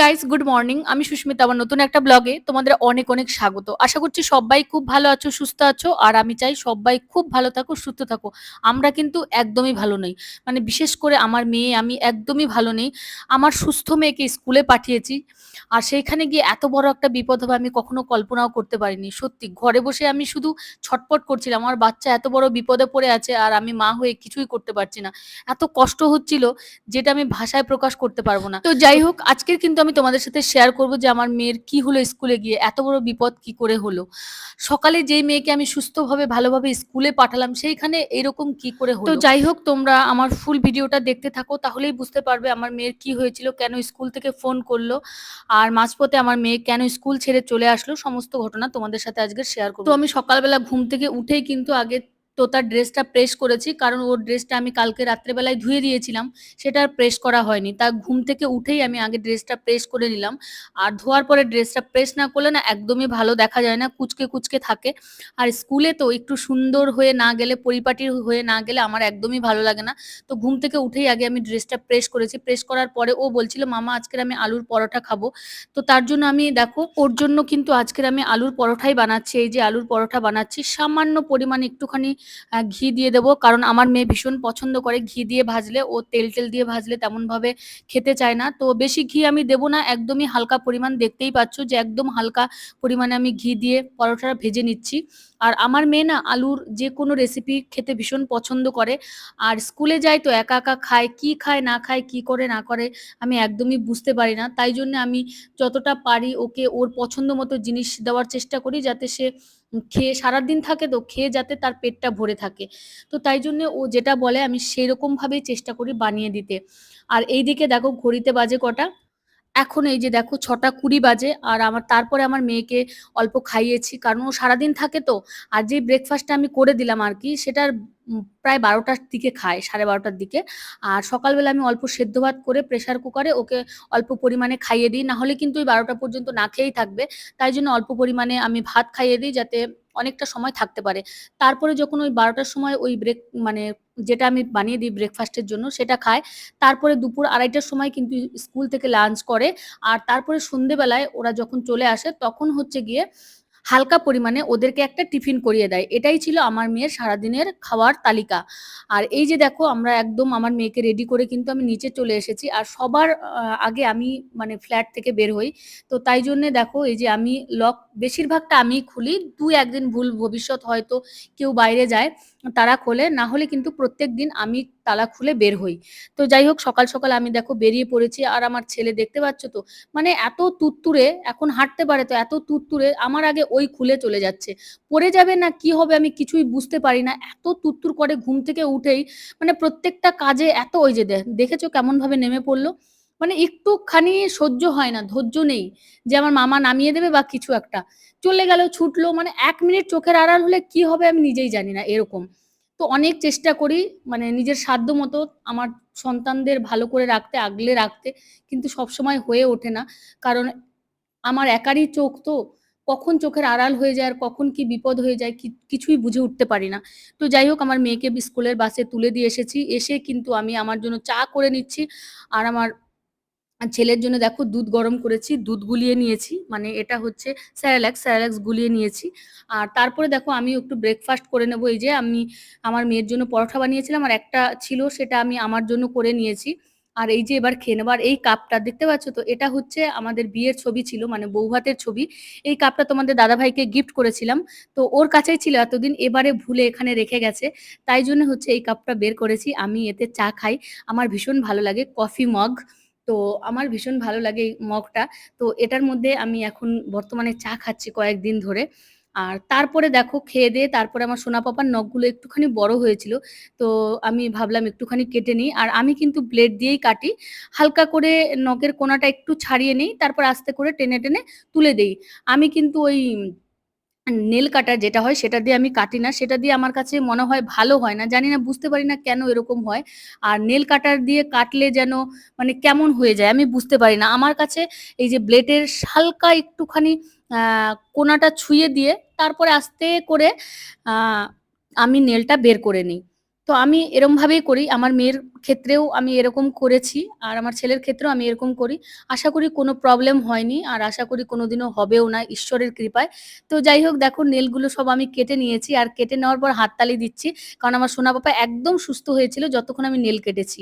Guys good morning আমি সুস্মিতা, আমার নতুন একটা ব্লগে তোমাদের অনেক অনেক স্বাগত। আশা করছি সবাই খুব ভালো আছো, সুস্থ আছো, আর আমি চাই সবাই খুব ভালো থাকো, সুস্থ থাকো। আমরা কিন্তু একদমই ভালো নেই। মানে বিশেষ করে আমার মেয়ে, আমি একদমই ভালো নেই। আমার সুস্থ মেয়েকে স্কুলে পাঠিয়েছি, আর সেইখানে গিয়ে এত বড় একটা বিপদ হবে আমি কখনো কল্পনাও করতে পারিনি। সত্যি, ঘরে বসে আমি শুধু ছটপট করছিলাম। আমার বাচ্চা এত বড় বিপদে পড়ে আছে, আর আমি মা হয়ে কিছুই করতে পারছি না। এত কষ্ট হচ্ছিল, যেটা আমি ভাষায় প্রকাশ করতে পারব না। তো যাই হোক, আজকের কিন্তু আমি তোমাদের সাথে শেয়ার করব যে আমার মেয়ের কি হলো স্কুলে গিয়ে এত বড় বিপদ কি করে হলো? সকালে যেই মেয়েকে আমি সুস্থভাবে ভালোভাবে স্কুলে পাঠালাম সেইখানে এরকম কি করে হলো? তো যাই হোক তোমরা আমার ফুল ভিডিওটা দেখতে থাকো তাহলেই বুঝতে পারবে আমার মেয়ের কি হয়েছিল কেন স্কুল থেকে ফোন করল আর মাঝপথে আমার মেয়ে কেন স্কুল ছেড়ে চলে আসলো সমস্ত ঘটনা তোমাদের সাথে আজকে শেয়ার করব। তো আমি সকালবেলা ঘুম থেকে উঠেই কিন্তু আগে তো তার ড্রেসটা প্রেস করেছি, কারণ ওর ড্রেসটা আমি কালকে রাত্রেবেলায় ধুয়ে দিয়েছিলাম, সেটা আর প্রেস করা হয়নি। তা ঘুম থেকে উঠেই আমি আগে ড্রেসটা প্রেস করে নিলাম। আর ধোয়ার পরে ড্রেসটা প্রেস না করলে না একদমই ভালো দেখা যায় না, কুচকে কুচকে থাকে। আর স্কুলে তো একটু সুন্দর হয়ে না গেলে, পরিপাটি হয়ে না গেলে আমার একদমই ভালো লাগে না। তো ঘুম থেকে উঠেই আগে আমি ড্রেসটা প্রেস করেছি। প্রেস করার পরে ও বলছিল, মামা, আজকের আমি আলুর পরোটা খাব। তো তার জন্য আমি, দেখো, ওর জন্য কিন্তু আজকের আমি আলুর পরোটাই বানাচ্ছি। এই যে আলুর পরোটা বানাচ্ছি, সামান্য পরিমাণে একটুখানি ঘি দিয়ে দেবো। কারণ আমার মেয়ে ভীষণ পছন্দ করে ঘি দিয়ে ভাজলে। ও তেল টেল দিয়ে ভাজলে তেমন ভাবে খেতে চায় না। তো বেশি ঘি আমি দেবো না। একদমই হালকা পরিমাণ দেখতেই পাচ্ছ যে একদম হালকা পরিমাণে আমি ঘি দিয়ে পরোটাটা ভেজে নিচ্ছি। আর আমার মেয়ে না আলুর যে কোনো রেসিপি খেতে ভীষণ পছন্দ করে। আর স্কুলে যায় তো একা একা খায়, কি খায়, না খায়, কি করে, না করে, আমি একদমই বুঝতে পারি না। তাই জন্য আমি যতটা পারি ওকে ওর পছন্দ মতো জিনিস দেওয়ার চেষ্টা করি যাতে সে খেয়ে সারাদিন থাকে তো খেয়ে যাতে তার পেটটা ভরে থাকে। তো তাই জন্য ও যেটা বলে আমি সেরকম ভাবেই চেষ্টা করি বানিয়ে দিতে। আর এইদিকে দেখো ঘড়িতে বাজে কটা? এখন এই যে দেখো ছটা কুড়ি বাজে আর আমার, তারপরে আমার মেয়েকে অল্প খাইয়েছি, কারণ ও সারাদিন থাকে তো। আর যে ব্রেকফাস্টটা আমি করে দিলাম আর কি, সেটার প্রায় বারোটার দিকে খায়, সাড়ে বারোটার দিকে। আর সকালবেলা আমি অল্প সেদ্ধ ভাত করে প্রেসার কুকারে ওকে অল্প পরিমাণে খাইয়ে দিই না হলে কিন্তু ওই বারোটা পর্যন্ত না খেয়েই থাকবে। তাই জন্য অল্প পরিমাণে আমি ভাত খাইয়ে দিই যাতে অনেকটা সময় থাকতে পারে। তারপরে যখন ওই বারোটার সময় ওই ব্রেক মানে যেটা আমি বানিয়ে দিই ব্রেকফাস্টের জন্য সেটা খায়। তারপরে দুপুর আড়াইটার সময় কিন্তু স্কুল থেকে লাঞ্চ করে। আর তারপরে সন্ধেবেলায় ওরা যখন চলে আসে তখন হচ্ছে গিয়ে হালকা পরিমাণে ওদেরকে একটা টিফিন করিয়ে দেয়। এটাই ছিল আমার মেয়ের সারাদিনের খাওয়ার তালিকা। আর এই যে দেখো, আমরা একদম আমার মেয়েকে রেডি করে কিন্তু আমি নিচে চলে এসেছি। আর সবার আগে আমি মানে ফ্ল্যাট থেকে বের হই। তো তাই জন্য দেখো, এই যে আমি লক বেশিরভাগটা আমি খুলি। দু একদিন ভুল ভবিষ্যৎ হয়তো কেউ বাইরে যায়, তারা খোলে। না হলে কিন্তু প্রত্যেক দিন আমি তালা খুলে বের হই। তো যাই হোক, সকাল সকাল আমি দেখো বেরিয়ে পড়েছি আর আমার ছেলে দেখতে পাচ্ছ তো মানে এত তুত্তুরে, এখন হাঁটতে পারে তো এত তুত্তুরে, আমার আগে ওই খুলে চলে যাচ্ছে। পড়ে যাবে না, কি হবে আমি কিছুই বুঝতে পারি না, এত তুত্তুর করে ঘুম থেকে উঠেই মানে প্রত্যেকটা কাজে এত ওই যে দেখেছ কেমন ভাবে নেমে পড়ল? মানে একটুখানি সহ্য হয় না, ধৈর্য নেই, যে আমার মামা নামিয়ে দেবে বা কিছু একটা। চলে গেল, ছুটলো মানে এক মিনিট চোখের আড়াল হলে কি হবে আমি নিজেই জানি না, এরকম। তো অনেক চেষ্টা করি মানে নিজের সাধ্য মতো আমার সন্তানদের ভালো করে রাখতে, আগলে রাখতে, কিন্তু সবসময় হয়ে ওঠে না। কারণ আমার একারই চোখ তো, কখন চোখের আড়াল হয়ে যায় আর কখন কি বিপদ হয়ে যায় কিছুই বুঝে উঠতে পারি না। তো যাই হোক, আমার মেয়েকে স্কুলের বাসে তুলে দিয়ে এসেছি। এসে কিন্তু আমি আমার জন্য চা করে নিচ্ছি। আর আমার ছেলের জন্য দেখো দুধ গরম করেছি, দুধ গুলিয়ে নিয়েছি মানে এটা হচ্ছে স্যারালাক্স স্যারালাক্স গুলিয়ে নিয়েছি। আর তারপরে দেখো আমি একটু ব্রেকফাস্ট করে নেব, এই যে আমি আমার মেয়ের জন্য পরোটা বানিয়েছিলাম আর একটা ছিল সেটা আমি আমার জন্য করে নিয়েছি। আর এই যে এবার খেয়ে নেব, আর এই কাপটা দেখতে পাচ্ছ তো, এটা হচ্ছে আমাদের বিয়ের ছবি ছিল মানে বৌভাতের ছবি। এই কাপটা তোমাদের দাদাভাইকে গিফট করেছিলাম, তো ওর কাছেই ছিল এতদিন, এবারে ভুলে এখানে রেখে গেছে। তাই জন্য হচ্ছে এই কাপটা বের করেছি, আমি এতে চা খাই, আমার ভীষণ ভালো লাগে কফি মগ তো আমার ভীষণ ভালো লাগে এই মগটা। তো এটার মধ্যে আমি এখন বর্তমানে চা খাচ্ছি কয়েকদিন ধরে। আর তারপরে দেখো, খেয়ে দিয়ে তারপরে আমার সোনা পাপার নখগুলো একটুখানি বড় হয়েছিল। তো আমি ভাবলাম একটুখানি কেটে নিই। আর আমি কিন্তু ব্লেড দিয়েই কাটি। হালকা করে নখের কোনাটা একটু ছাড়িয়ে নিই, তারপর আস্তে করে টেনে টেনে তুলে দেই। আমি কিন্তু ওই নেল কাটার যেটা হয় সেটা দিয়ে আমি কাটি না, সেটা দিয়ে আমার কাছে মনে হয় ভালো হয় না, জানি না, বুঝতে পারি না কেন এরকম হয়। আর নেল কাটার দিয়ে কাটলে যেন মানে কেমন হয়ে যায় আমি বুঝতে পারি না। আমার কাছে এই যে ব্লেডের হালকা একটুখানি কোনাটা ছুঁয়ে দিয়ে তারপরে আস্তে করে আমি নেলটা বের করে নিই। তো আমি এরমভাবেই করি। আমার মেয়ের ক্ষেত্রেও আমি এরকম করেছি। আর আমার ছেলের ক্ষেত্রেও আমি এরকম করি। আশা করি কোনো প্রবলেম হয়নি। আর আশা করি কোনোদিনও হবেও না ঈশ্বরের কৃপায়। তো যাই হোক, দেখো নেলগুলো সব আমি কেটে নিয়েছি। আর কেটে নেওয়ার পর হাততালি দিচ্ছি। কারণ আমার সোনা পাপা একদম সুস্থ হয়েছিল যতক্ষণ আমি নেল কেটেছি।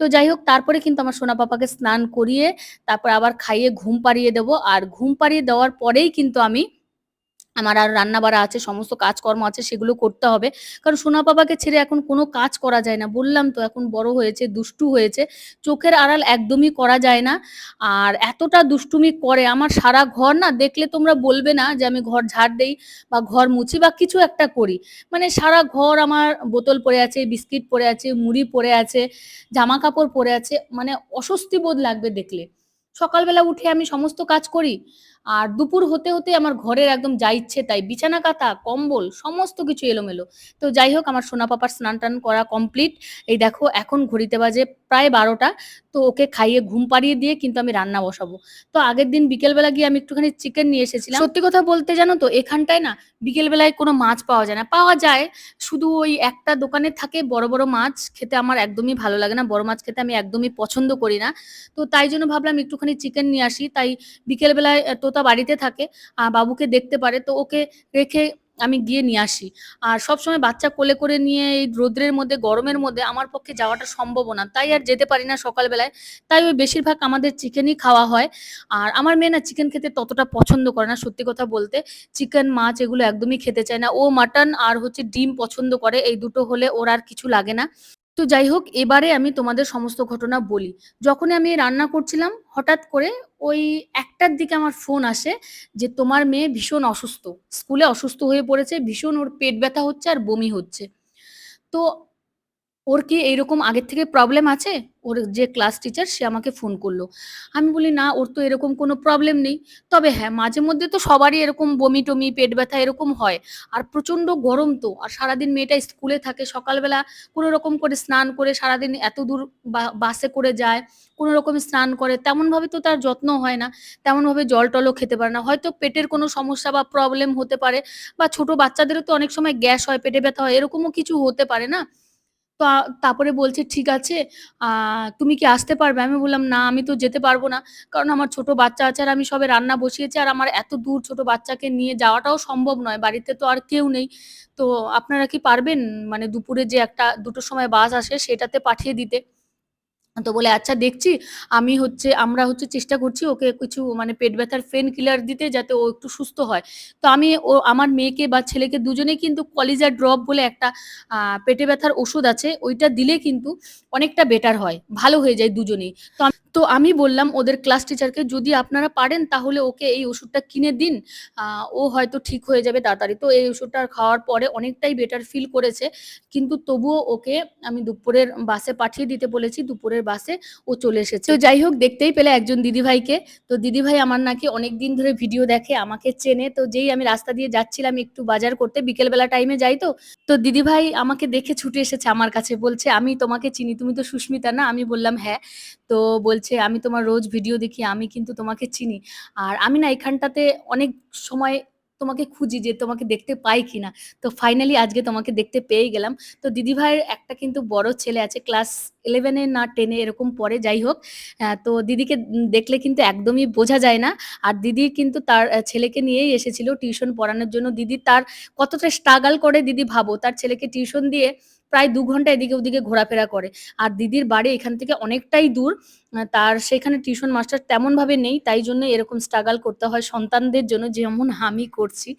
তো যাই হোক, তারপরে কিন্তু আমার সোনা পাপাকে স্নান করিয়ে তারপর আবার খাইয়ে ঘুম পাড়িয়ে দেবো। আর ঘুম পাড়িয়ে দেওয়ার পরেই কিন্তু আমি আমার আর রান্না-বাড়া আছে, সমস্ত কাজকর্ম আছে সেগুলো করতে হবে। কারণ সোনা পাপাকে ছেড়ে এখন কোনো কাজ করা যায় না। বললাম তো এখন বড় হয়েছে, দুষ্টু হয়েছে। চোখের আড়াল একদমই করা যায় না। আর এতটা দুষ্টুমি করে আমার সারা ঘর না দেখলে তোমরা বলবে না যে আমি ঘর ঝাড় দেই বা ঘর মুছি বা কিছু একটা করি। মানে সারা ঘর আমার বোতল পড়ে আছে, বিস্কিট পড়ে আছে, মুড়ি পড়ে আছে, জামা কাপড় পরে আছে। মানে অস্বস্তি বোধ লাগবে দেখলে। সকালবেলা উঠে আমি সমস্ত কাজ করি। আর দুপুর হতে, হতে আমার ঘরের একদম যা ইচ্ছে তাই। বিছানা কাঁথা, কম্বল সমস্ত কিছু এলোমেলো। তো যাই হোক আমার সোনা পাপার স্নান-টান করা কমপ্লিট। এই দেখো এখন ঘড়িতে বাজে প্রায় ১২টা। তো ওকে খাইয়ে ঘুম পাড়িয়ে দিয়ে কিন্তু আমি রান্না বসাবো। তো আগের দিন বিকেলবেলা গিয়ে আমি একটুখানি চিকেন নিয়ে এসেছিলাম। সত্যি কথা বলতে জানো তো এখানটায় না বিকেলবেলায় কোনো মাছ পাওয়া যায় না। পাওয়া যায় শুধু ওই একটা দোকানে থাকে বড়, বড় মাছ খেতে আমার একদমই ভালো লাগে না। বড় মাছ খেতে আমি একদমই পছন্দ করি না। তো তাই জন্য ভাবলাম একটুখানি চিকেন নিয়ে আসি। তাই বিকেল বেলায় তোতা বাড়িতে থাকে। বাবুকে দেখতে পারে। তো ওকে রেখে আমি গিয়ে নিয়ে আসি। আর সবসময় বাচ্চা কোলে করে নিয়ে এই রৌদ্রের মধ্যে, গরমের মধ্যে আমার পক্ষে যাওয়াটা সম্ভবও না। তাই আর যেতে পারি না সকালবেলায়। তাই ওই বেশিরভাগ আমাদের চিকেনই খাওয়া হয়। আর আমার মেয়ে না চিকেন খেতে ততটা পছন্দ করে না সত্যি কথা বলতে। চিকেন, মাছ এগুলো একদমই খেতে চায় না। ও মাটন আর হচ্ছে ডিম পছন্দ করে। এই দুটো হলে ওর আর কিছু লাগে না। তো যাই হোক এবারে আমি তোমাদের সমস্ত ঘটনা বলি। যখন আমি রান্না করছিলাম হঠাৎ করে ওই একটার দিকে আমার ফোন আসে যে, "তোমার মেয়ে ভীষণ অসুস্থ। স্কুলে অসুস্থ হয়ে পড়েছে। ভীষণ ওর পেট ব্যথা হচ্ছে আর বমি হচ্ছে।" তো ওর কি এইরকম আগের থেকে প্রবলেম আছে? ওর যে ক্লাস টিচার সে আমাকে ফোন করল আমি বলি, "না, ওর তো এরকম কোনো প্রবলেম নেই। তবে হ্যাঁ, মাঝে মধ্যে তো সবারই এরকম বমি-টমি, পেট ব্যথা এরকম হয়। আর প্রচণ্ড গরম তো। আর সারাদিন মেয়েটা স্কুলে থাকে। সকালবেলা কোনো রকম করে স্নান করে সারাদিন এত দূর বাসে করে যায়। কোনো রকম স্নান করে। তেমনভাবে তো তার যত্ন হয় না। তেমনভাবে জল-টলও খেতে পারে না। হয়তো পেটের কোনো সমস্যা বা প্রবলেম হতে পারে বা ছোট বাচ্চাদেরও তো অনেক সময় গ্যাস হয়, পেটে ব্যথা হয়। এরকমও কিছু হতে পারে না?" তারপরে বলছে, "ঠিক আছে, তুমি কি আসতে পারবে?" আমি বললাম, "না, আমি তো যেতে পারব না। কারণ আমার ছোট বাচ্চা আছে আর আমি সবে রান্না বসিয়েছি। আর আমার এত দূর ছোট বাচ্চাকে নিয়ে যাওয়াটাও সম্ভব নয়। বাড়িতে তো আর কেউ নেই। তো আপনারা কি পারবেন মানে দুপুরে যে একটা দুটোর সময় বাস আসে সেটাতে পাঠিয়ে দিতে?" তো বলে, "আচ্ছা দেখছি। আমি হচ্ছে আমরা হচ্ছে চেষ্টা করছি ওকে কিছু মানে পেট ব্যথার ফেন কিলার দিতে যাতে ও একটু সুস্থ হয়।" তো আমি ও আমার মেয়েকে বা ছেলেকে দুজনেই কিন্তু কলিজা ড্রপ বলে একটা পেটে ব্যথার ওষুধ আছে। ওইটা দিলে কিন্তু অনেকটা বেটার হয়। ভালো হয়ে যায় দুজনেই। তো তো আমি বললাম ওদের ক্লাস টিচারকে, "যদি আপনারা পারেন তাহলে ওকে এই ওষুধটা কিনে দিন। ও হয়তো ঠিক হয়ে যাবে তাড়াতাড়ি।" তো এই ওষুধটা খাওয়ার পরে অনেকটাই বেটার ফিল করেছে। কিন্তু তবুও ওকে আমি দুপুরের বাসে পাঠিয়ে দিতে বলেছি। দুপুরের বাসে ও চলে এসেছে। তো যাই হোক দেখতেই পেলে একজন দিদিভাইকে। তো দিদিভাই আমার নাকি অনেকদিন ধরে ভিডিও দেখে, আমাকে চেনে। তো যেই আমি রাস্তা দিয়ে যাচ্ছিলাম একটু বাজার করতে, বিকেলবেলা টাইমে যাই তো। তো দিদিভাই আমাকে দেখে ছুটে এসেছে আমার কাছে। বলছে, "আমি তোমাকে চিনি। তুমি তো সুস্মিতা না?" আমি বললাম, "হ্যাঁ।" তো বলছে, "আমি তোমার রোজ ভিডিও দেখি। আমি কিন্তু তোমাকে চিনি। আর আমি না এখানটাতে অনেক সময় তোমাকে খুঁজি যে তোমাকে দেখতে পাই কিনা। তো ফাইনালি আজকে তোমাকে দেখতে পেয়ে গেলাম।" তো দিদিভাইয়ের একটা কিন্তু বড় ছেলে আছে। ক্লাস 11 এ না টেনে এরকম পরে যাই হোক। তো দিদিকে দেখলে কিন্তু একদমই বোঝা যায় না। আর দিদি কিন্তু তার ছেলেকে নিয়েই এসেছিল টিউশন পড়ানোর জন্য। দিদি তার কতটা স্ট্রাগল করে দিদি ভাবো। তার ছেলেকে টিউশন দিয়ে প্রায় দু ঘণ্টা এদিকে ওদিকে ঘোরাফেরা করে। আর দিদির বাড়ি এখান থেকে অনেকটাই দূর। তার সেখানে টিউশন মাস্টার তেমনভাবে নেই। তাই জন্য এরকম স্ট্রাগল করতে হয় সন্তানদের জন্য যেমন আমি করছি।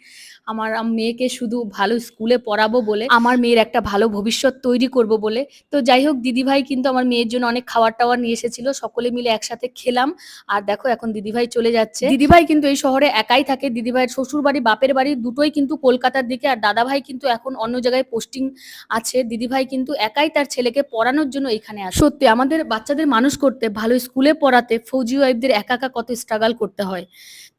আমার মেয়েকে শুধু ভালো স্কুলে পড়াবো বলে, আমার মেয়ের একটা ভালো ভবিষ্যৎ তৈরি করব বলে। তো যাই হোক দিদিভাই কিন্তু আমার মেয়ের জন্য অনেক খাবার টাওয়ার নিয়ে এসেছিল। সকলে মিলে একসাথে খেলাম। আর দেখো এখন দিদিভাই চলে যাচ্ছে। দিদিভাই কিন্তু এই শহরে একাই থাকে। দিদিভাইয়ের শ্বশুরবাড়ি, বাপের বাড়ি দুটোই কিন্তু কলকাতার দিকে। আর দাদাভাই কিন্তু এখন অন্য জায়গায় পোস্টিং আছে। দিদিভাই কিন্তু একাই তার ছেলেকে পড়ানোর জন্য এখানে আসে। সত্যি আমাদের বাচ্চাদের মানুষ করতে, ভালো স্কুলে পড়াতে ফৌজি ওয়াইফদের একা, একা কত স্ট্রাগল করতে হয়।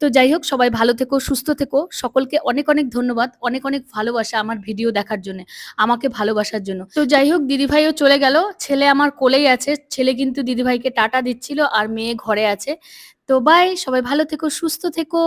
তো যাই হোক সবাই ভালো থেকো, সুস্থ থেকো। সকলকে অনেক, অনেক ধন্যবাদ। অনেক, অনেক ভালোবাসা আমার ভিডিও দেখার জন্যে। আমাকে ভালোবাসার জন্য। তো যাই হোক দিদিভাইও চলে গেল। ছেলে আমার কোলেই আছে। ছেলে কিন্তু দিদিভাইকে টাটা দিচ্ছিল আর মেয়ে ঘরে আছে। তো বাই। সবাই ভালো থেকো, সুস্থ থেকো।